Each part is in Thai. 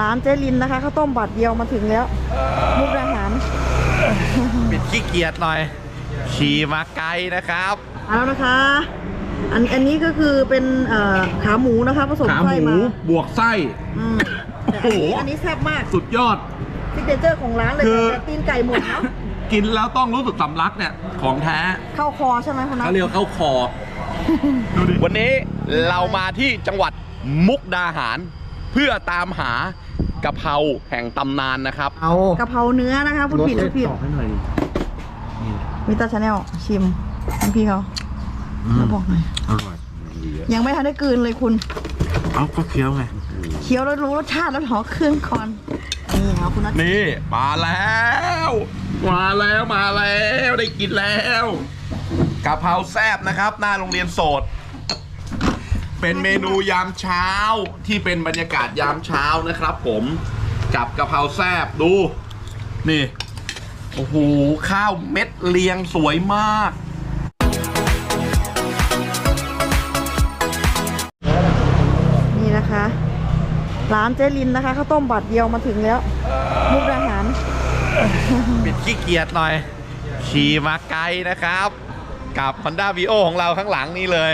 ร้านเจลินนะคะข้าวต้มบาทเดียวมาถึงแล้ว มุกดาหารปิดขี้เกียจหน่อย ขี่มาไกลนะครับมาแล้วนะคะ อันอันนี้ก็คือเป็นเอ่อขาหมูนะคะผสมขาหไส้มูมาบวกไส้อืมแต่อันนี้โอ้โหอันนี้แซ่บมากสุดยอดซิกเนเจอร์ของร้านเลยคือแต่ตีนไก่หมดเนาะกินแล้วต้องรู้สึกสำลักเนี่ยของแท้เข้าคอใช่ไหมคุณนัทเขาเรียกว่าเข้าคอดูดิวันนี้เรามาที่จังหวัดมุกดาหาร เพื่อตามหากะเพราแห่งตำนานนะครับ เอากะเพราเนื้อนะคะพูดผิดพูดผิดต่อให้หน่อยมิตาชาแนลชิมให้พี่เขาแล้วบอกหน่อยอร่อยยังไม่ทันได้กลืนเลยคุณ เอาก็เคี้ยวไงเคี้ยวแล้วรู้รสชาติแล้วหอเครื่องก่อนนี่เอาคุณนัทนี่มาแล้ว มาแล้วมาแล้วได้กินแล้วกะเพราแซบนะครับ หน้าโรงเรียนโสด เป็นเมนูยามเช้าที่เป็นบรรยากาศยามเช้านะครับ ผมกับกะเพราแซบดู นี่โอ้โหข้าวเม็ดเรียงสวยมาก นี่นะคะ ร้านเจลินนะคะข้าวต้มบาทเดียวมาถึงแล้ว มุกดาหารปิดขี้เกียจหน่อย ขี่มาไกลนะครับ กับ Honda v i o ของเราข้างหลังนี่เลย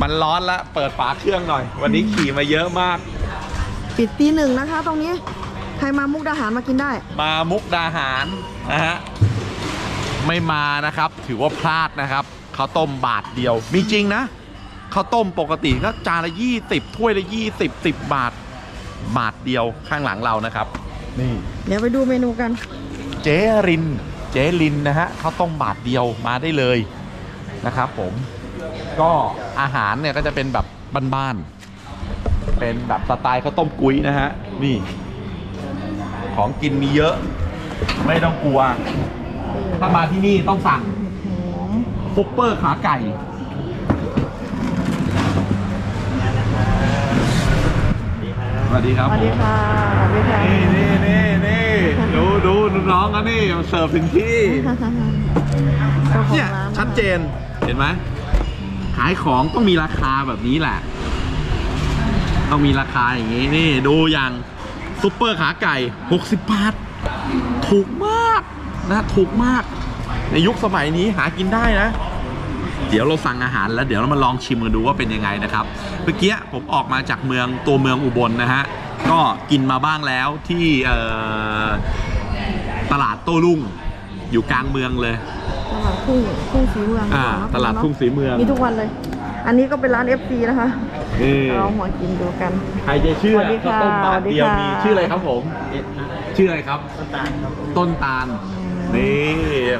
มันร้อนละเปิดฝาเครื่องหน่อย วันนี้ขี่มาเยอะมาก ปิดตีหนึ่งนะคะ ตรงนี้ ใครมามุกดาหารมากินได้ มามุกดาหารนะฮะไม่มานะครับ ถือว่าพลาดนะครับข้าวต้มบาทเดียว มีจริงนะข้าวต้มปกติก็จานละยี่สิบถ้วยละยี่สิบสิบบาท บาทเดียวข้างหลังเรานะครับ นี่ เดี๋ยวไปดูเมนูกัน เจริน เจรินนะฮะข้าวต้มบาทเดียวมาได้เลยนะครับผม ก็อาหารเนี่ยก็จะเป็นแบบบ้านๆ เป็นแบบสไตล์ข้าวต้มกุ้ยนะฮะ นี่ ของกินมีเยอะ ไม่ต้องกลัว ถ้ามาที่นี่ต้องสั่งซุปเปอร์ขาไก่ สวัสดีครับสวัสดีผมค่ะสวัสดีค่ะนี่นี่นี่นี่ดูดูน้องๆกันนี่เสิร์ฟถึงที่เจ้าของเนี่ยร้านชัดเจน เห็นไหม ขายของต้องมีราคาแบบนี้แหละ ต้องมีราคาอย่างนี้นี่ดูอย่างซุปเปอร์ขาไก่ 60 บาท ถูกมากนะถูกมาก ในยุคสมัยนี้หากินได้นะ เดี๋ยวเราสั่งอาหารแล้วเดี๋ยวเรามาลองชิมกันดูว่าเป็นยังไงนะครับเมื่อกี้ผมออกมาจากเมืองตัวเมืองอุบลนะฮะก็กินมาบ้างแล้วที่ตลาดโต้รุ่ง อยู่กลางเมืองเลย ตลาดทุ่งทุ่งสีเมืองอ่าเนะตลาดทุ่งศรีเมือง มีทุกวันเลย อันนี้ก็เป็นร้าน FC นะคะ นี่เราหัวกินดูกัน ใครจะเชื่อสวัสดีค่ะข้าวต้มบาทเดียวสวัสดีมีค่ะ ชื่ออะไรครับผม ชื่ออะไรครับ ต้นตาลครับต้นตาล นี่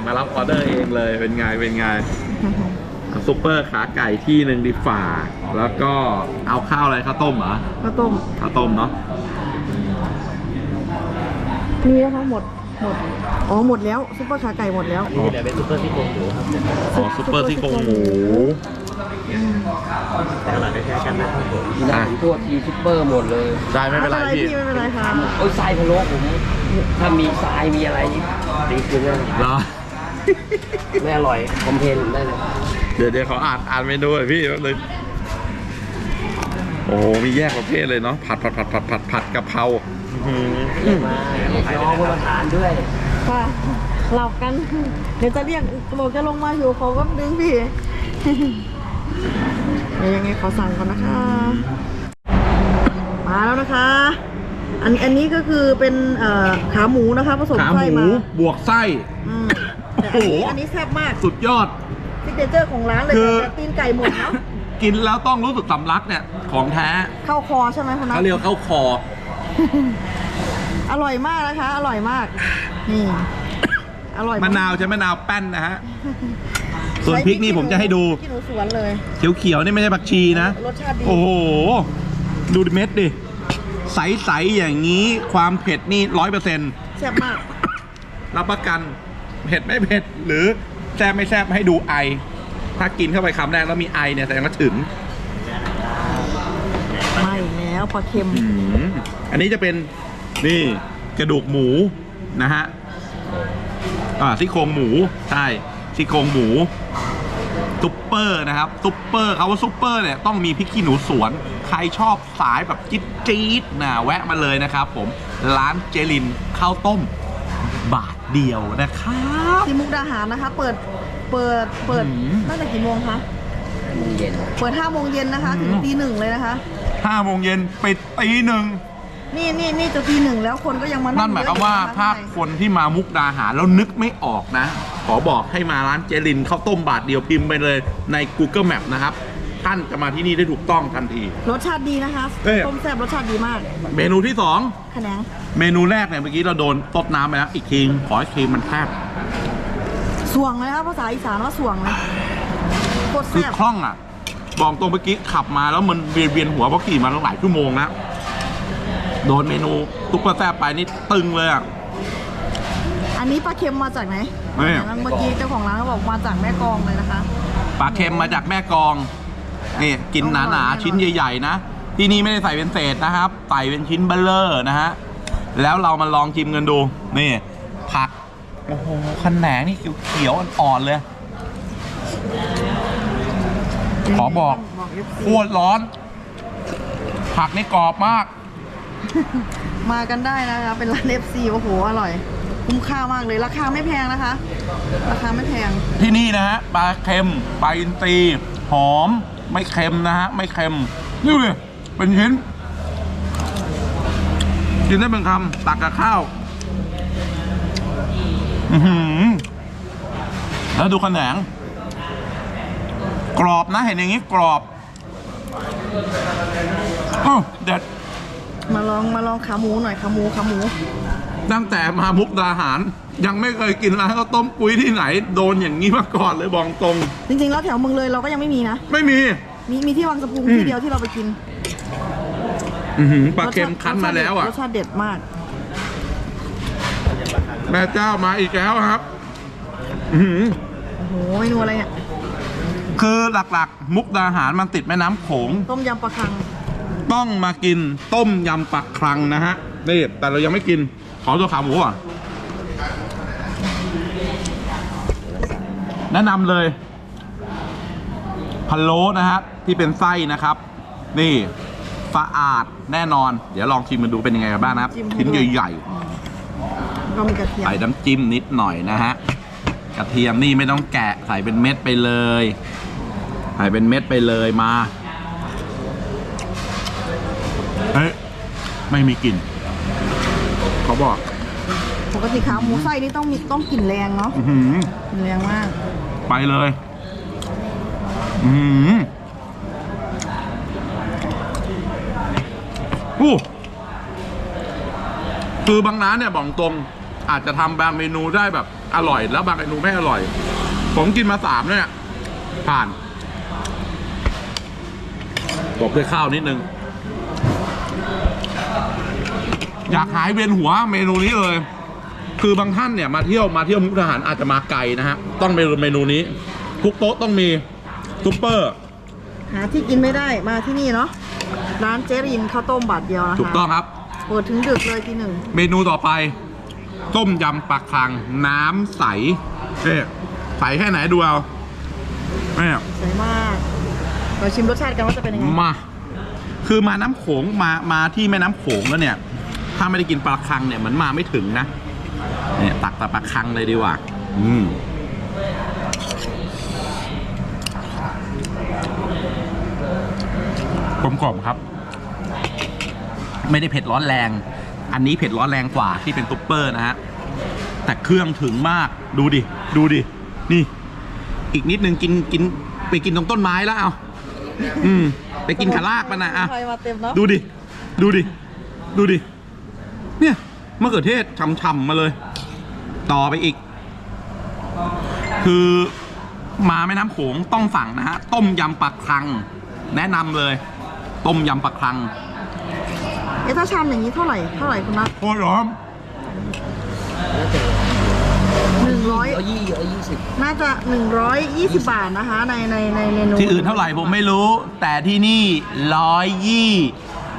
มารับออเดอร์เองเลย เป็นไง เป็นไง ซุปเปอร์ขาไก่ที่หนึ่งดีฝ่า แล้วก็เอาข้าวอะไรข้าวต้มเหรอ ข้าวต้ม ข้าวต้มเนาะ นี่นะคะหมด หมดอ๋อหมดแล้วซุปเปอร์ขาไก่หมดแล้วอ๋อซุปเปอร์ซี่โครงหมูแต่หลังคล้ายๆกันนะครับผมอะทั่วทีซุปเปอร์หมดเลยได้ไม่เป็นไรพี่ไม่เป็นไรค่ะโอ้ยทรายพะโล้ผมถ้ามีทรายมีอะไรจริงๆเลยเหรอไม่อร่อยคอมเพลนได้เลยเดี๋ยวเดี๋ยวเขาอ่านอ่านเมนูหน่อยพี่แป๊บนึงโอ้โหมีแยกประเภทเลยเนาะผัดผัดผัดผัดผัดผัดกะเพรา อื้อหือมาน้องมาทานด้วยค่ะหลับกัน เดี๋ยวจะเรียกบอกจะลงมาอยู่เขาก็ดึงพี่เดี๋ยวยังไงขอสั่งก่อนนะคะ มาแล้วนะคะ อันอันนี้ก็คือเป็นเอ่อขาหมูนะคะผสมขาหไส้มูมาบวกไส้อืมแต่อันนี้โอ้โหอันนี้แซ่บมากสุดยอดซิกเนเจอร์ของร้านเลยคือแต่ตีนไก่หมดเนาะกินแล้วต้องรู้สึกสำลักเนี่ยของแท้เข้าคอใช่ไหมคุณนัทเขาเรียกว่าเข้าคอ อร่อยมากนะคะ อร่อยมาก นี่ อร่อยมะนาวใช้มะนาวแป้นนะฮะ ส่วนพริกนี่ผมจะให้ดูที่หนูสวนเลย เขียวๆนี่ไม่ใช่ผักชีนะ รสชาติดี โอ้โห ดูเม็ดดิ ใสๆอย่างนี้ ความเผ็ดนี่ร้อยเปอร์เซ็นต์แซ่บมาก รับประกัน เผ็ดไม่เผ็ด หรือแซ่บไม่แซ่บให้ดูไอ ถ้ากินเข้าไปคำแรกแล้วมีไอเนี่ยแสดงว่าถึง ไม่แล้วปลาเค็ม อืมอันนี้จะเป็นนี่กระดูกหมูนะฮะอ่าซี่โครงหมูใช่ซี่โครงหมูซุปเปอร์นะครับซุปเปอร์เขาว่าซุปเปอร์เนี่ยต้องมีพริกขี้หนูสวน ใครชอบสายแบบจี๊ดจี๊ดๆนะแวะมาเลยนะครับผมร้านเจลินข้าวต้มบาทเดียวนะครับที่มุกดาหารนะคะ เปิดเปิดเปิดอืมตั้งแต่กี่โมงคะเย็นเปิด5โมงเย็นนะคะ ถึงอืมตีหนึ่งเลยนะคะห้าโมงเย็นปิดตีหนึ่ง นี่นี่นี่จะตีหนึ่งแล้วคนก็ยังมานั่นั่งนหมายความว่าเยอะอยู่นะคะถ้าข้งในคนที่มามุกดาหารแล้วนึกไม่ออกนะ ขอบอกให้มาร้านเจลินข้าวต้มบาทเดียวพิมพ์ไปเลยใน Google Map นะครับ ท่านจะมาที่นี่ได้ถูกต้องทันที รสชาติดีนะคะเอ้ยต้มแซ่บรสชาติดีมากเมนูที่ 2 แขนงเมนูแรกเนี่ยเมื่อกี้เราโดนตดน้ำไปแล้วอีกทีขอให้ครีมมันแคบสวงเลยครับภาษาอีสานว่าสวงเลยโคตรคือแซ่บคล่องอะ บอกตรงเมื่อกี้ขับมาแล้วมันเวียนเวียนหัวเพราะขี่มาตั้งหลายชั่วโมงแล้ว โดนเมนูตุ๊กตาแซ่บไปนี่ตึงเลยอะ อันนี้ปลาเค็มมาจากไหนไม่ เมื่อกี้เจ้าของร้านเขาบอกมาจากแม่กลองเลยนะคะ ปลาเค็มมาจากแม่กลอง นี่กินหนาหนาๆชิ้นใหญ่ๆนะ ที่นี่ไม่ได้ใส่เป็นเศษนะครับ ใส่เป็นชิ้นเบลเลอร์นะฮะ แล้วเรามาลองชิมกันดู นี่ ผัก โอ้โหขนงนี่เขียวๆอ่อนๆเลย ขอบอกบอก FC โคตรร้อน ผักนี่กรอบมาก มากันได้นะคะเป็นร้าน FC โอ้โหอร่อย คุ้มค่ามากเลยราคาไม่แพงนะคะ ราคาไม่แพง ที่นี่นะฮะปลาเค็มปลาอินทรีหอมไม่เค็มนะฮะไม่เค็มนี่เลยเป็นชิ้นกินได้เป็นคำตักกับข้าวอืแล้วดูขนงกรอบนะเห็นอย่างนี้กรอบอ้าวเด็ด มาลองมาลองขาหมูหน่อยขาหมูขาหมู ตั้งแต่มามุกดาหาร ยังไม่เคยกินร้านข้าวต้มกุ้ยที่ไหน โดนอย่างนี้มาก่อนเลยบอกตรง จริงๆแล้วแถวเมืองเลยเราก็ยังไม่มีนะ ไม่มี มีมีที่วังสะพุงอืมที่เดียวที่เราไปกินอื้อหือปลาเค็มรสชติคั้นมาแล้วอะรสชาติเด็ดมาก แม่เจ้ามาอีกแล้วครับ อื้อหือโอ้โหเมนูอะไรเนี่ยคือหลักๆ มุกดาหารมันติดแม่น้ำโขงต้มยำปลาคัง ต้องมากินต้มยำปักครังนะฮะนี่แต่เรายังไม่กิน ขอตัวขาหมูก่อนแนะนำเลยพะโล้นะฮะที่เป็นไส้นะครับ นี่สะอาดแน่นอน เดี๋ยวลองชิมมันดูเป็นยังไงกันบ้างนะครับจิ้มให้ชิ้นดูใหญ่ก็มีกระเทียมๆใส่น้ำจิ้มนิดหน่อยนะฮะกระเทียมนี่ไม่ต้องแกะใส่เป็นเม็ดไปเลย ใส่เป็นเม็ดไปเลยมา เฮ้ยไม่มีกลิ่นเขาบอกปกติขาหมูไส้นี่ต้องมีต้องกลิ่นแรงเนาะอื้อหือกลิ่นแรงมาก ไปเลยอือหืออู้คือบางร้านเนี่ยบอกตรง อาจจะทำบางเมนูได้แบบอร่อย แล้วบางเมนูไม่อร่อย ผมกินมาสามเนี่ย ผ่านตบด้วยข้าวนิดนึง อยากหายเวียนหัวเมนูนี้เลย คือบางท่านเนี่ยมาเที่ยวมาเที่ยวมุกดาหารอาจจะมาไกลนะฮะต้องเมนูเมนูนี้ทุกโต๊ะต้องมีซุปเปอร์ หาที่กินไม่ได้มาที่นี่เนาะร้านเจรินข้าวต้มบาทเดียวนะคะถูกต้องครับเปิดถึงดึกเลยทีหนึ่งเมนูต่อไปต้มยำปลาคังน้ำใสเอ๊ะใสแค่ไหนดูเอาแม่สวยมากเราชิมรสชาติกันว่าจะเป็นยังไงมา คือมาน้ำโขงมามาที่แม่น้ำโขงแล้วเนี่ย ถ้าไม่ได้กินปลาคังเนี่ยเหมือนมาไม่ถึงนะเนี่ยตักแต่ปลาคังเลยดีกว่า อืมกลมกล่อมครับ ไม่ได้เผ็ดร้อนแรง อันนี้เผ็ดร้อนแรงกว่าที่เป็นซุปเปอร์นะฮะ แต่เครื่องถึงมาก ดูดิ ดูดิ นี่ อีกนิดนึงกินกินไปกินตรงต้นไม้แล้วเอาอืม ไปกินขาลากมันนะอะ ใครมาเต็มเนาะ ดูดิ ดูดิ ดูดิเนี่ย มะเขือเทศช่ำๆมาเลย ต่อไปอีก คือมาแม่น้ำโขงต้องสั่งนะฮะ ต้มยำปลาครัง แนะนำเลย ต้มยำปลาครังเอ๊ะถ้าชามอย่างนี้เท่าไหร่เท่าไหร่คุณนัทโอ้ยร้อนหนึ่งร้อยร้อยยี่ร้อยยี่สิบน่าจะหนึ่งร้อยยี่สิบบาทนะคะ ในในในเมนูที่อื่นเท่าไหร่ผมไม่รู้ แต่ที่นี่ร้อยยี่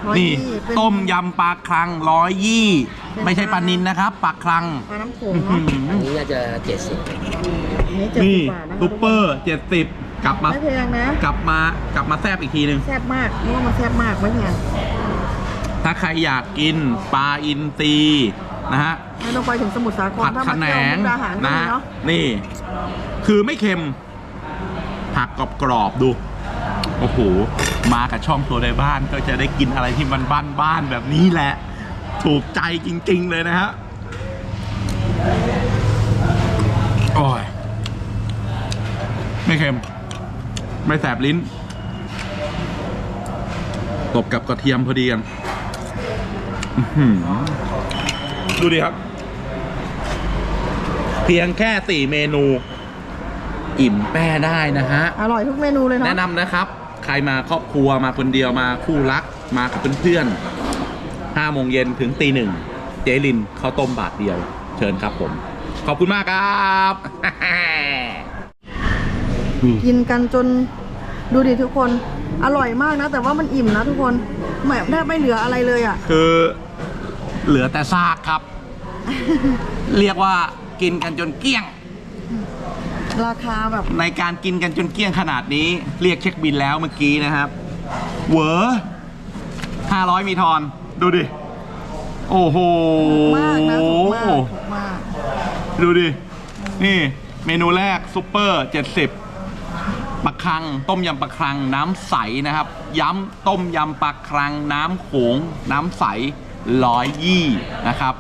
ร้อยนี่ยี่เป็นต้มยำปลาครังร้อยยี่เป็น ไม่ใช่ปลานินนะครับปลาครังปลาน้ำโขงอื้อเนาะหืออันนี้น่าจะเจ็ดสิบอันนี้เจ็ดนี่สิบบาทนะคะซุปเปอร์เจ็ดสิบกลับมาไม่แพงนะกลับมากลับมาแซบอีกทีหนึ่งแซ่บมากนี่ว่ามันแซ่บมากไม่แพงถ้าใครอยากกินปลาอินทรีนะฮะไม่ต้องไปถึงสมุทรสาครผัดถ้าขมานเที่ยวงมุกดาหารก็นะมีฮะเนาะนี่ คือไม่เค็มผักกรอบๆดู โอ้โห มากับช่องตัวในบ้านก็จะได้กินอะไรที่มันบ้านๆแบบนี้แหละ ถูกใจจริง ๆ เลยนะฮะโอ้ยไม่เค็ม ไม่แสบลิ้น ตบกับกระเทียมพอดีกันอื้อหือดูดิครับ เพียงแค่สี่เมนู อิ่มแป้ได้นะฮะ อร่อยทุกเมนูเลยเนาะแนะนำนะครับ ใครมาครอบครัวมาคนเดียวมาคู่รัก มากับเพื่อนๆ ห้าโมงเย็นถึงตีหนึ่งเจลินข้าวต้มบาทเดียว เชิญครับผม ขอบคุณมากครับกินกันจนดูดิทุกคนอร่อยมากนะ แต่ว่ามันอิ่มนะทุกคนแบบแทบไม่เหลืออะไรเลยอะ คือเหลือแต่ซากครับ เรียกว่ากินกันจนเกลี้ยง ราคาแบบในการกินกันจนเกลี้ยงขนาดนี้ เรียกเช็คบินแล้วเมื่อกี้นะครับเหวอห้าร้อยมีทอน ดูดิ โอ้โหถูกมากนะถูกมากถูกมาก ดูดิ นี่เมนูแรกซุปเปอร์70ปลาคัง ต้มยำปลาคัง น้ำใสนะครับ ย้ำต้มยำปลาคัง น้ำโขง น้ำใสร้อยยี่นะครับ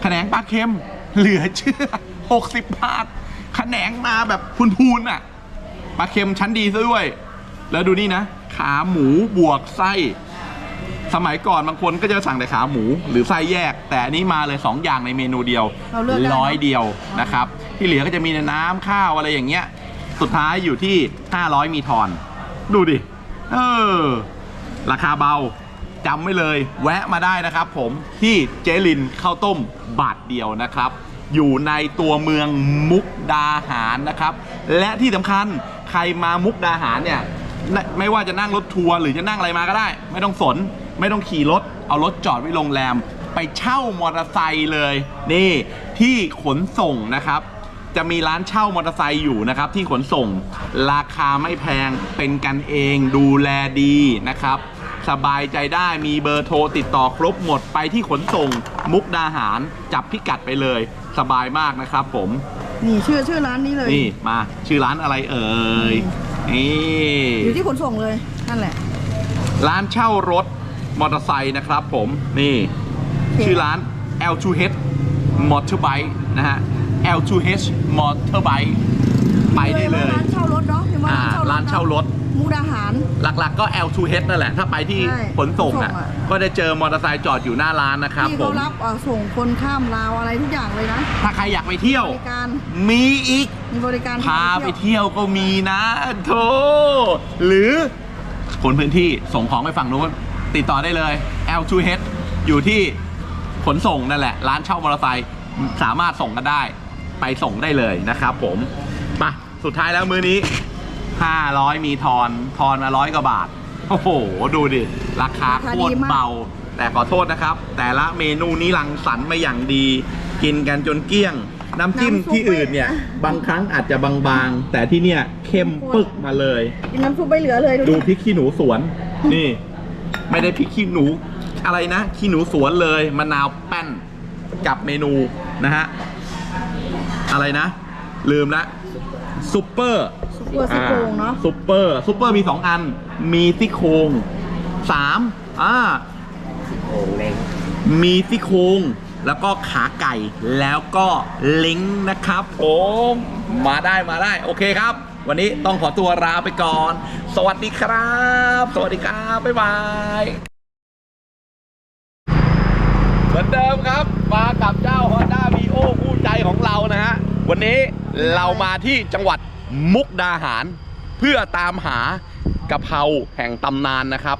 แขนงปลาเค็มเหลือเชื่อ 60 บาทแขนงมาแบบพูนๆอะปลาเค็มชั้นดีซะด้วย แล้วดูนี่นะ ขาหมูบวกไส้ สมัยก่อนบางคนก็จะสั่งแต่ขาหมูหรือไส้แยก แต่อันนี้มาเลย 2 อย่างในเมนูเดียวเราเลือกได้ ร้อยเดียวนะครับ ที่เหลือก็จะมีในน้ำข้าวอะไรอย่างเงี้ย สุดท้ายอยู่ที่ 500 มีทอน ดูดิ เออ ราคาเบาจำไว้เลย แวะมาได้นะครับผมที่เจลินข้าวต้มบาทเดียวนะครับ อยู่ในตัวเมืองมุกดาหารนะครับ และที่สำคัญใครมามุกดาหารเนี่ยไม่ไม่ว่าจะนั่งรถทัวร์หรือจะนั่งอะไรมาก็ได้ ไม่ต้องสน ไม่ต้องขี่รถ เอารถจอดไว้โรงแรม ไปเช่ามอเตอร์ไซค์เลย นี่ที่ขนส่งนะครับ จะมีร้านเช่ามอเตอร์ไซค์อยู่นะครับ ที่ขนส่งราคาไม่แพงเป็นกันเองดูแลดีนะครับ สบายใจได้มีเบอร์โทรติดต่อครบหมดไปที่ขนส่งมุกดาหารจับพิกัดไปเลย สบายมากนะครับผมนี่ชื่อชื่อร้านนี้เลยนี่มาชื่อร้านอะไรเอ่ยนี่อยู่ที่ขนส่งเลยนั่นแหละ ร้านเช่ารถ มอเตอร์ไซค์นะครับผมนี่เคชื่อร้าน L2H Motorbike นะฮะ L2H Motorbike ไปได้เลย ร้านเช่ารถเนาะพิมพ์ว่าอ่าร้านเช่ารถร้านเช่ารถ มุกดาหาร หลักๆก็ L2H นั่นแหละ ถ้าไปที่ใช่ขนส่งอะ ขนส่งอะ ก็จะเจอมอเตอร์ไซค์จอดอยู่หน้าร้านนะครับที่ผเขาม รับเอ่อส่งคนข้ามราวอะไรทุกอย่างเลยนะถ้าใครอยากไปเที่ยว บริการมีอีก มีบริการพาไปเที่ยวก็มีนะโธ่หรือคนพื้นที่ส่งของไปฝั่งนู้น ติดต่อได้เลย L2H อยู่ที่ขนส่งนั่นแหละ ร้านเช่ามอเตอร์ไซค์สามารถส่งกันได้ ไปส่งได้เลยนะครับผมมาสุดท้ายแล้วมื้อนี้ 500 มีทอนทอนมาร้อยกว่าบาท โอ้โห ดูดิ ราคาโคตรเบา แต่ขอโทษนะครับ แต่ละเมนูนี้รังสรรค์มาอย่างดี กินกันจนเกลี้ยง น้ำจิ้มที่อื่นเนี่ย บางครั้งอาจจะบางๆ แต่ที่เนี่ยเข้มปึกมาเลยกินน้ำซุปไม่เหลือเลยดูดูพริกขี้หนูสวน นี่ ไม่ได้พริกขี้หนูอะไรนะขี้หนูสวนเลยมะนาวแป้นกับเมนูนะฮะอะไรนะ ลืมละซุปเปอร์ซุปเปอร์ซี่โครงเนาะซุปเปอร์ซุปเปอร์มีสองอัน มีซี่โครงสามอ่าโอ่งเล้งมีซี่โครงแล้วก็ขาไก่แล้วก็เล้งนะครับผมมาได้มาได้ โอเคครับ วันนี้ต้องขอตัวลาไปก่อน สวัสดีครับ สวัสดีครับ บ๊ายบายเหมือนเดิมครับ มากับเจ้า Honda v i o คู่ใจของเรานะฮะ วันนี้เรามาที่จังหวัดมุกดาหาร เพื่อตามหากะเพราแห่งตำนานนะครับ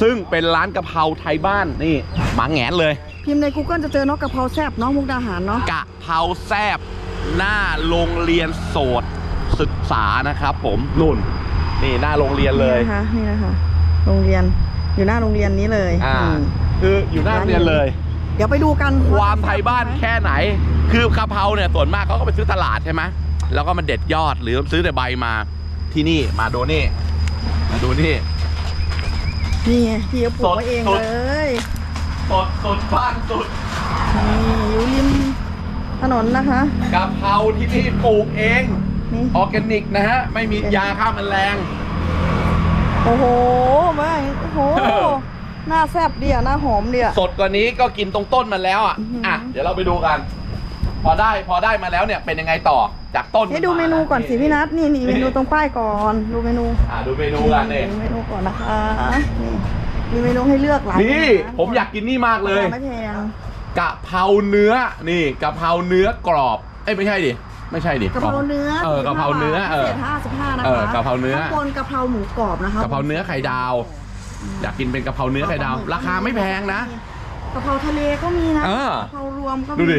ซึ่งเป็นร้านกะเพราไทยบ้านนี่หมาแงนเลย พิมพ์ใน Google จะเจอเนาะกะเพราแซ่บเนาะมุกดาหารเนาะ กะเพราแซบหน้าโรงเรียนโสด ศึกษานะครับ ผมนุ่น นี่หน้าโรงเรียนเลยนี่นะคะนี่นะคะโรงเรียนอยู่หน้าโรงเรียนนี้เลยอ่าอืมคืออยู่หน้าโรงเรียนเลย เดี๋ยวไปดูกันความไทยบ้านแค่ไหน คือกะเพราเนี่ยส่วนมากเขาก็ไปซื้อตลาดใช่ไหมแล้วก็มันเด็ดยอดหรือซื้อแต่ใบมาทที่นี่มาดูนี่ มาดูนี่นี่ไงพี่เขาปลูกไว้เองสดเลยสดสดบ้านสุดนี่อยู่ริมถนนนะคะกะเพราที่นี่ปลูกเอง นี่ ออร์แกนิกนะฮะ ไม่มียาฆ่าแมลง โอ้โหไม่โอ้โห เออ หน้าแซ่บเดียหน้าหอมเดียสดกว่านี้ก็กินตรงต้นมันแล้วอะอื้อหืออ่ อะ เดี๋ยวเราไปดูกัน พอได้พอได้มาแล้วเนี่ยเป็นยังไงต่อจากต้นให้ดูเมนูก่อนสิพี่นัทนี่นี่เมนูตรงป้ายก่อน ดูเมนูอะดูเมนูกันเนี่ยดูเมนูก่อนนะคะ นี่มีเมนูให้เลือกหลายนี่ะผมอยากกินนี่มากเลยไม่แพงกะเพราเนื้อนี่กะเพราเนื้อกรอบ เอ้ยไม่ใช่ดิ ไม่ใช่ดิกะเพราเนื้อเออกะเพราเนื้อเออเศษห้าสิบห้านะคะเออกะเพราเนื้อข้างบนกะเพราหมูกรอบนะคะกะเพราเนื้อไข่ดาว อยากกินเป็นกะเพราเนื้อไข่ดาว ราคาไม่แพงนะกะเพราทะเลก็มีนะเออ กะเพรารวมก็มีดูดิ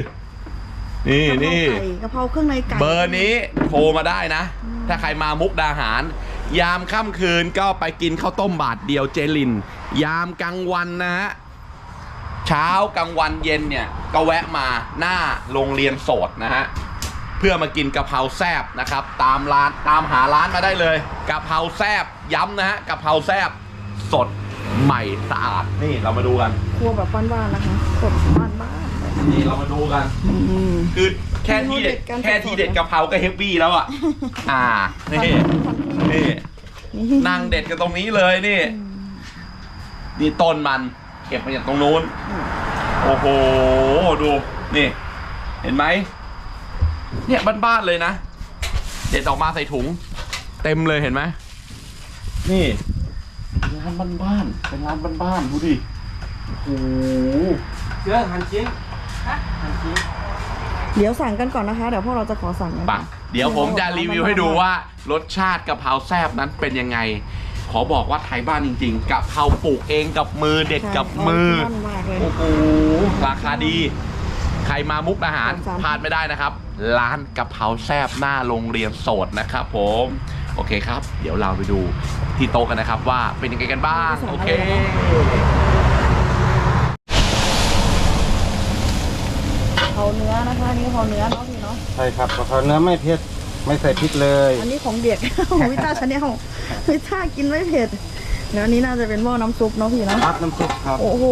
นี่กะเพรานี่ ไก่กะเพราเครื่องในไก่ เบอร์นี้โทรมาได้นะถ้าใครมามุกดาหาร ยามค่ำคืนก็ไปกินข้าวต้มบาทเดียวเจลิน ยามกลางวันนะฮะ เช้ากลางวันเย็นเนี่ย ก็แวะมาหน้าโรงเรียนโสดนะฮะ เพื่อมากินกะเพราแซบนะครับ ตามร้านตามหาร้านมาได้เลยกะเพราแซบย้ำนะฮะกะเพราแซบสดใหม่สะอาดนี่เรามาดูกัน ครัวแบบบ้านๆนะคะสดบ้านๆเลยนี่เรามาดูกัน อืม คือแค่ที่เด็ดเมนูเด็ดกันแค่ที่เด็ดกะเพราก็เฮฟวี่แล้วอะ อ่านี่นี่นี่นั่งเด็ดกันตรงนี้เลยนี่ นี่ต้นมันเก็บมาจากตรงนู้น โอ้โห ดู นี่ เห็นไหม เนี่ยบ้านๆเลยนะ เด็ดออกมาใส่ถุง เต็มเลยเห็นไหมนี่ร้านบ้านๆเป็นร้านบ้านๆดูดิโอ้โหเชื้อหันชิ้นหันชิ้นเดี๋ยวสั่งกันก่อนนะคะ เดี๋ยวพวกเราจะขอสั่งนะปะเดี๋ยวผมจะรีวิวให้ดูว่ารสชาติกะเพราแซบนั้นเป็นยังไง ขอบอกว่าไทยบ้านจริงๆกะเพราปลูกเองกับมือเด็ดกับมือ ใช่มากเลยโอ้โหราคาดี ใครมามุกอาหารสามสิบพลาดไม่ได้นะครับ ร้านกะเพราแซบหน้าโรงเรียนโสดนะครับผมโอเคครับ เดี๋ยวเราไปดูที่โต๊ะกันนะครับ ว่าเป็นยังไงกันบ้างโอเคกะเพราเนื้อนะคะนี่กะเพราเนื้อเนาะพี่เนาะใช่ครับกะเพราเนื้อไม่เผ็ดไม่ใส่พริกเลย อันนี้ของเด็กวิต้าชาแนลวิต้ากินไม่เผ็ดเดี๋ยวอันนี้น่าจะเป็นหม้อน้ำซุปเนาะพี่เนาะครับน้ำซุปครับโอ้โห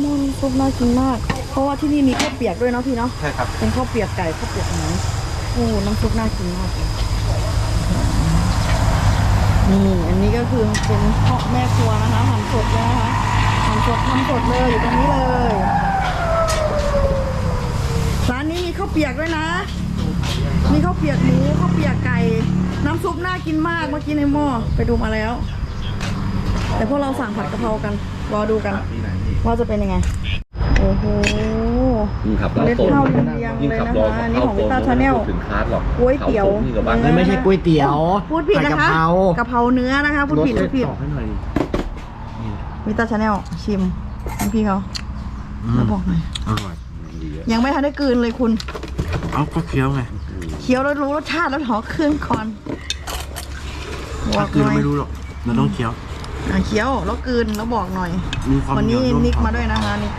หม้อน้ำซุปน่ากินมาก เพราะว่าที่นี่มีข้าวเปียกด้วยเนาะพี่เนาะใช่ครับ เป็นข้าวเปียกไก่ข้าวเปียกหมูโอ้น้ำซุปน่ากินมากเลยนี่อันนี้ก็คือเป็นพ่อแม่ครัวนะคะหั่นสดเลยนะคะหั่นสดทำสดเลยอยู่ตรงนี้เลยร้านนี้มีข้าวเปียกด้วยนะ มีข้าวเปียกหมูข้าวเปียกไก่ น้ำซุปน่ากินมากเมื่อกี้ในหม้อไปดูมาแล้ว แต่พวกเราสั่งผัดกะเพรากัน รอดูกันว่าจะเป็นยังไง โอ้โห ยิ่งขับเมล็ดข้าวเรียงๆเลยนะคะอันนี้ของ Vita Channel ถึงคาร์ดหรอกก๋วยเตี๋ยว ขาส่งนี่กับบ้านเออไม่ใช่ก๋วยเตี๋ยวพูดผิดนะคะผักกะเพรากะเพราเนื้อนะคะพูดผิดพูดผิดตอบให้หน่อยดิวิตาชาแนลชิมให้พี่เขาแล้วบอกหน่อยอร่อยยังไม่ทันได้กลืนเลยคุณเอาก็เคี้ยวไงเคี้ยวแล้วรู้รสชาติแล้วหอคืนก่อนบอถ้ากคืนหน่อยไม่รู้หรอกเราต้องเคี้ยว อะเคี้ยวแล้วกลืนแล้วบอกหน่อย มีความวันนี้เหยวนิกร่มาด้วยนะคะนี่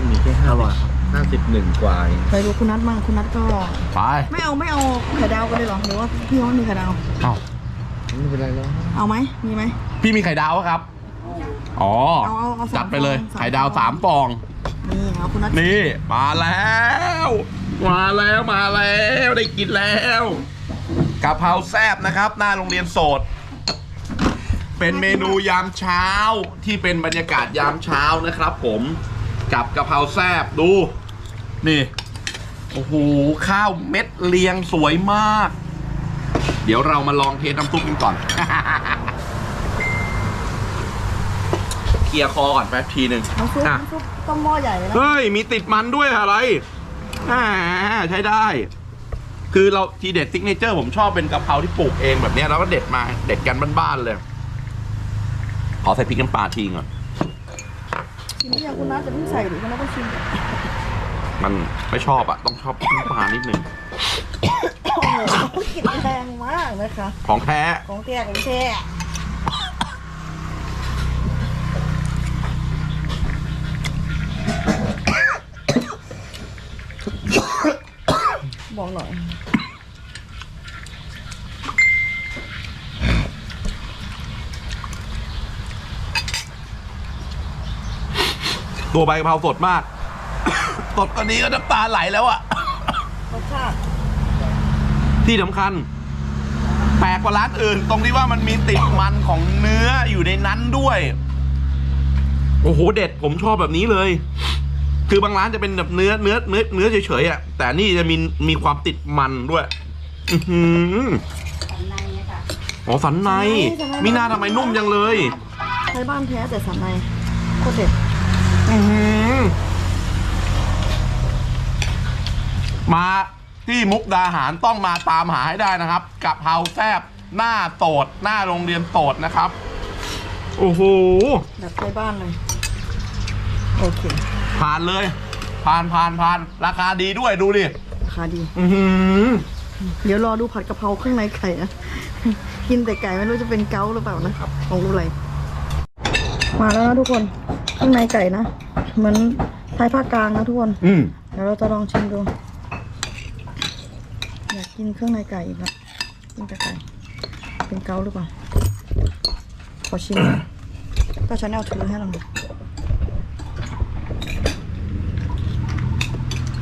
ต้นมีแค่ห้าร้อยห้าสิบหนึ่งกว่าเองไปดูคุณนัทบ้างคุณนัทก็ ไปไม่เอาไม่เอาไข่ดาวกันเลยเหรอหรือว่าพี่เขามีไข่ดาว เอ้าไม่เป็นไรแล้วเอาไหมมีไหม พี่มีไข่ดาวปะครับ อ๋อ เอาเอาเอาสามจัดไปเลย ฟองไข่ดาวสาสามมฟฟอองงนี่เอาคุณนัทนี่ มาแล้ว มาแล้วมาแล้วได้กินแล้วกะเพราแซบนะครับ หน้าโรงเรียนโสด เป็นเมนูยามเช้าที่เป็นบรรยากาศยามเช้านะครับผม กับกะเพราแซบดู นี่ โอ้โห ข้าวเม็ดเรียงสวยมาก เดี๋ยวเรามาลองเทสน้ำซุปกันก่อน เคลียร์คอก่อนแป๊บทีหนึ่งน้ำซุปอะ น้ำซุปต้มหม้อใหญ่เลยนะ เฮ้ย มีติดมันด้วยอะไรอ่าใช้ได้ คือเราทีเด็ดซิกเนเจอร์ผมชอบเป็นกะเพราที่ปลูกเองแบบเนี้ยแล้วก็เด็ดมา เด็ดกันบ้านๆเลย ขอใส่พริกน้ำปลาทีก่อน ชิมหรือยังคุณนัทจะเพิ่งใส่หรือคุณนัทต้องชิมก่อนมันไม่ชอบอะต้องชอบพริกน้ำปลานิดนึง โอ้โหกลิ่นแรงมากนะคะ ของแท้ ของแท้ของแท้บอกหน่อย ตัวใบกะเพราสดมาก สดกว่านี้ก็น้ำตาไหลแล้วอะรสชาติที่สำคัญ แปลกกว่าร้านอื่น ตรงที่ว่ามันมีติดมันของเนื้ออยู่ในนั้นด้วย โอ้โหเด็ดผมชอบแบบนี้เลย คือบางร้านจะเป็นแบบเนื้อเนื้อเนื้อเนื้อเฉยๆอะแต่นี่จะมีมีความติดมันด้วย อือหืออ๋อสันในมีหน้าทำไมนุ่มจังเลย ใช้บ้านแท้แต่สันในโคตรเด็ด อื้อหือมาที่มุกดาหารต้องมาตามหาให้ได้นะครับกะเพราแซบหน้าโตด หน้าโรงเรียนโตดนะครับ โอ้โห แบบใช้บ้านเลย โอเค ผ่านเลย ผ่านผ่านผ่านราคาดีด้วยดูดิราคาดี อือหือเดี๋ยวรอดูผัดกะเพราเครื่องในไก่นะ กินแต่ไก่ไม่รู้จะเป็นเกาต์หรือเปล่านะครับของรู้อะไร มาแล้วนะทุกคนเครื่องในไก่นะ เหมือนไทยภาคกลางนะทุกคน อืมเดี๋ยวเราจะลองชิมดู อยากกินเครื่องในไก่อีกแล้วกินแต่ไก่เป็นเกาต์หรือเปล่า ขอชิมหน่อยก็ชาแนลถือให้เราหน่อย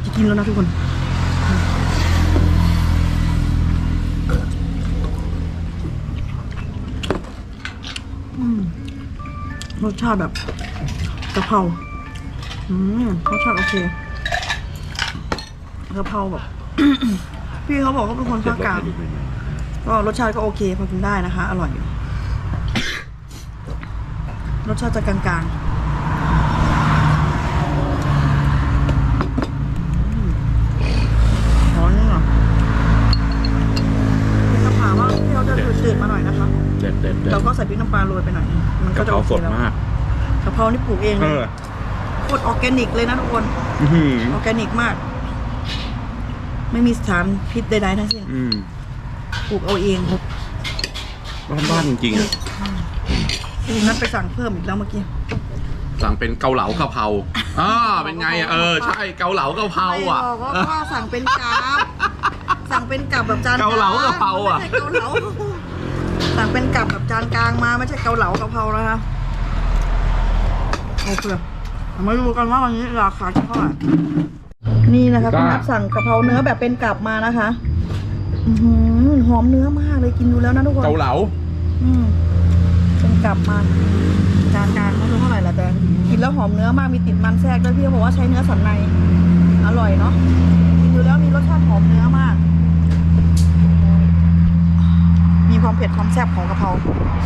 จะกินแล้วนะทุกคนอืม รสชาติแบบกะเพราอืมรสชาติโอเคกะเพราแบบ พี่เขาบอกเขาเป็นคนภาคกลางก็รสชาติก็โอเคพอกินได้นะคะ อร่อยอยู่รสชาติจะกลางๆอืมร้อนนิดหน่ยพริกน้ำปลาว่าพี่เขาจะจืดๆมาหน่อยนะคะ ด็ดเด็ดเด็ดเราก็ใส่พริกน้ำปลาโรยไปหน่อยมันก็กะจะเพราโอเคสดแล้วมาก กะเพรานี่ปลูกเองเอเลยอ โคตรออร์แกนิกเลยนะทุกคนอื้อหือออร์แกนิกมาก ไม่มีสารพิษใดๆทั้งสิ้นอืมปลูกเอาเองบ้านๆจริงๆอะนัดไปสั่งเพิ่มอีกแล้วเมื่อกี้ สั่งเป็นเกาเหลากะเพราอ่าเป็นไงอะเออใช่เกาเหลากะเพราไม่อะบอกว่าพ่อสั่งเป็นกับสั่งเป็นกับแบบจานเกาเหลากะเพราอะไม่ใช่เกาเหลา สั่งเป็นกับแบบจานกลางมาไม่ใช่เกาเหลากะเพรานะคะโอเคเอามาดูกันว่าวันนี้ราคาเท่าไหร่นี่นะคะคุณนับสั่งกะเพราเนื้อแบบเป็นกับมานะคะอื้อหือหอมเนื้อมากเลยกินดูแล้วนะทุกคนเกาเหลาอืมเป็นกลับมาจานกลางไม่รู้เท่าไหร่ละแต่กินแล้วหอมเนื้อมากมีติดมันแทรกด้วยพี่เขาบอกว่าใช้เนื้อสันในอร่อยเนาะกินดูแล้วมีรสชาติหอมเนื้อมาก มี ความเผ็ดความแซ่บของกะเพรา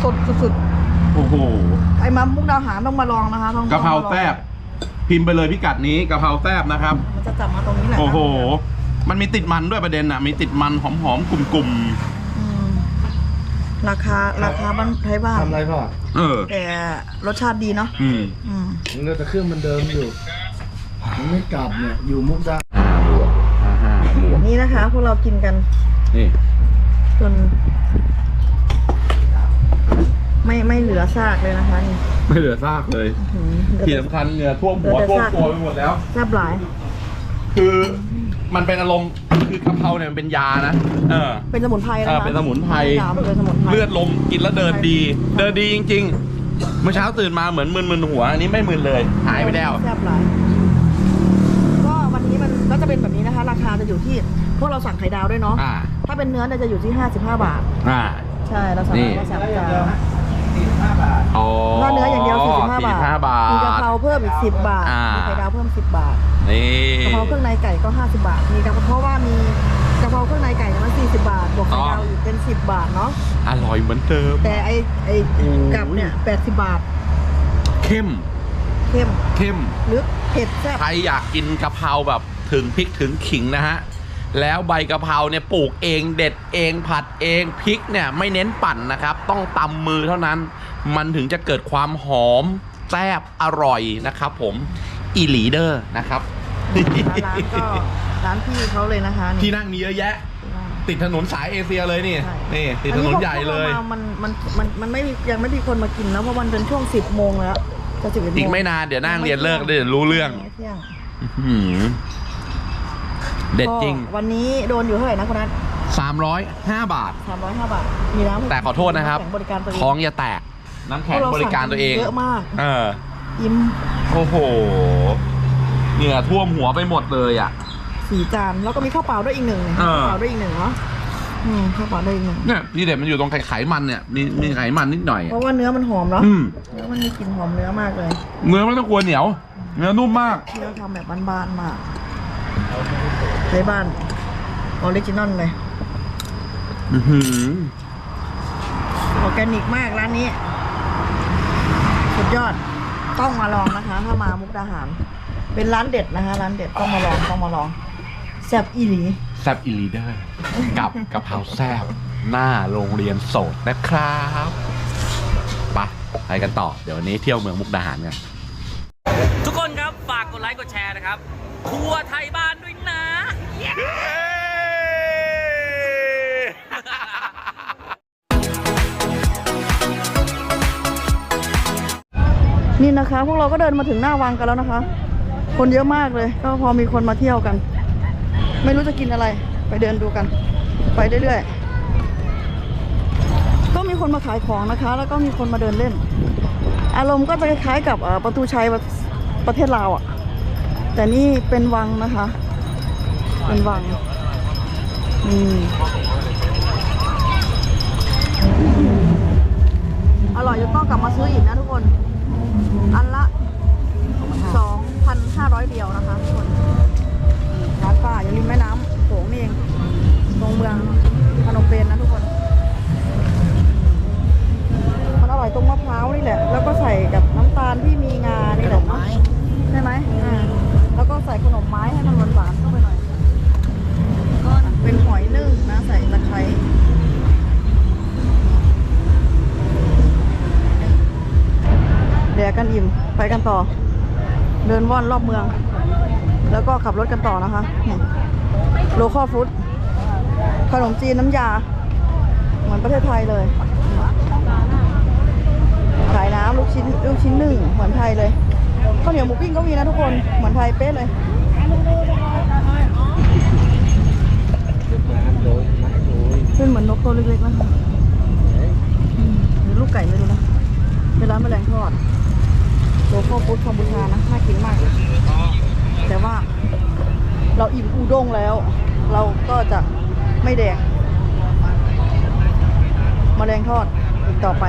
สดสุดโอ้โหๆไอ้มามุกดาหารต้องมาลองนะคะต้องกะเพราแซบพิมพ์ไปเลยพิกัดนี้กะเพราแซบนะครับ มันจะจับมาตรงนี้แหละโอ้โห มันมีติดมันด้วยประเด็นอะ มีติดมันหอมๆกลุ่มอืมราคาราคาบ้านไทยบ้านทำอะไรพ่อๆเออ แต่รสชาติดีเนาะอืม อืมมันก็แต่เครื่องมันเดิมอยู่มันไม่กลับเนี่ย อยู่มุกดา ห้าบวกห้าบวกนี่นะคะ พวกเรากินกันนี่จน ไม่ไม่เหลือซากเลยนะคะนี่ไม่เหลือซากเลยอื้อหือเหลือที่แต่ สำคัญเหงื่อท่วมหัวเหลืท่วอมแต่ซาก ตัวไปหมดแล้ว แซ่บหลาย คือมันเป็นอารมณ์คือกะเพราเนี่ยมันเป็นยานะ เออ เป็นสมุนไพรเอนะอคะเป็นสมุนไพรยาวเป็นสมุนไพร เลือดลมกินแล้วเดินดี เดินดีจริงๆ เมื่อเช้าตื่นมาเหมือนมึนๆหัว อันนี้ไม่มึนเลย หายไปแล้ว แซ่บหลายก็วันนี้มันก็จะเป็นแบบนี้นะคะ ราคาจะอยู่ที่พวกเราสั่งไข่ดาวด้วยเนาะอ่า ถ้าเป็นเนื้อเนี่ยจะอยู่ที่ 55 บาท อ่า ใช่เราสั่งนี่ เราสั่งจาน อ๋อถ้าเนื้ออย่างเดียว45 บาท45บาท มีกะเพราเพิ่มอีก 10 บาท อ่ามี มีไข่ดาวเพิ่ม 10 บาทนี่กะเพราเครื่องในไก่ก็ 50 บาท มีกะเพราเพราะว่ามีกะเพราเครื่องในไก่เนี่ยมัน40 บาท บวกไข่ดาวอีกเป็น 10 บาทเนาะ อร่อยเหมือนเดิม แต่ไอไอโอ้ย กับเนี่ย 80 บาท เข้มเข้ม เข้มหรือเผ็ดแซ่บ ใครอยากกินกะเพราแบบถึงพริกถึงขิงนะฮะ แล้วใบกะเพราเนี่ยปลูกเองเด็ดเองผัดเองพริกเนี่ยไม่เน้นปั่นนะครับ ต้องตำมือเท่านั้น มันถึงจะเกิดความหอมแซ่บอร่อยนะครับ ผมอีหลีเดอร์นะครับร้านก็ร้านพี่เขาเลยนะคะที่นั่งมีเยอะแยะ ติดถนนสายเอเชียเลยนี่ใช่นี่ติดถนนใหญ่เลยอันนี้พอมันมันมันมันไม่มียังไม่มีคนมากินแล้วเพราะมันเป็นช่วง10โมงแล้วจะ11โมงอีกไม่นานเดี๋ยวนั่งเรียนเลิกเดี๋ยวรู้เรื่องไม่ เที่ยงอื้อหือเด็ดจริง ก็วันนี้โดนอยู่เท่าไหร่นะคุณนัท305 บาท305บาท มีน้ำแต่ขอโทษนะครับำแข็งบริการตัวเองท้องอย่าแตก น้ำแข็งบริการตัวเอง เยอะมาก เออ อิ่มโอ้โห เหงื่อท่วมหัวไปหมดเลยอะ สี่จาน แล้วก็มีข้าวเปล่าด้วยอีกหนึ่งเนี่ยเออข้าวเปล่าด้วยอีกหนึ่งเนาะอืมข้าวเปล่าด้วยอีกหนึ่ง เนี่ยทีเด็ดมันอยู่ตรงไขไขมันเนี่ย มีมีไขมันนิดหน่อยเพราะว่าเนื้อมันหอมเนาะ อืม เนื้อมันมีกลิ่นหอมเนื้อมากเลย เนื้อไม่ต้องกลัวเหนียว เนื้อนุ่มมากที่เราทำแบบบ้านๆมาก ใช้บ้านออริจินอลเลยอือหือออร์แกนิกมากร้านนี้ สุดยอดต้องมาลองนะคะ ถ้ามามุกดาหาร เป็นร้านเด็ดนะคะร้านเด็ดต้องมาลองต้องมาลองแซ่บอีหลีแซบอีลีเดอร์กับกะเพราแซบหน้าโรงเรียนโสดนะครับไปไปกันต่อเดี๋ยววันนี้เที่ยวเมืองมุกดาหารกัน ทุกคนครับ ฝากกดไลค์กดแชร์นะครับทัวร์ไทยบ้านด้วย นี่นะคะ พวกเราก็เดินมาถึงหน้าวังกันแล้วนะคะ คนเยอะมากเลย ก็พอมีคนมาเที่ยวกัน ไม่รู้จะกินอะไร ไปเดินดูกัน ไปเรื่อยๆ ก็มีคนมาขายของนะคะ แล้วก็มีคนมาเดินเล่น อารมณ์ก็จะคล้ายๆกับประตูชัยประประเทศลาวอะ่ะ แต่นี่เป็นวังนะคะ เป็นวังอืมอร่อยจนต้องกลับมาซื้ออีกนะทุกคน อันละ 2,500 เดียวนะคะทุกคนร้านป้าอยู่ริมแม่น้ำโขงนี่เองตรงเมืองพนมเปญนนะทุกคน มันอร่อยตรงมะพร้าวนี่แหละ แล้วก็ใส่กับน้ำตาลที่มีงานี่แหละใช่ไหมอ่าแล้วก็ใส่ขนมไม้ให้มันหวานๆ เข้าไปหน่อยก็เป็นหอยนึ่งนะใส่ตะไคร้แดกกันอิ่มไปกันต่อ เดินว่อนรอบเมือง แล้วก็ขับรถกันต่อนะคะโลคอฟู้ดขนมจีนน้ำยา เหมือนประเทศไทยเลยขายน้ำลูกชิ้นลูกชิ้นหนึ่งเหมือนไทยเลยข้าวเหนียวหมูปิ้งก็มีนะทุกคนเหมือนไทยเป๊ะเลย เป็นเหมือนนกตัวเล็กๆนะคะหรือลูกไก่ไม่รู้นะเป็นร้านแมลงทอดตัวข้าวปุ้ดคอมบูชานะน่ากินมากเลยแต่ว่าเราอิ่มอูด้งแล้ว เราก็จะไม่แดกแมลงทอดอีกต่อไป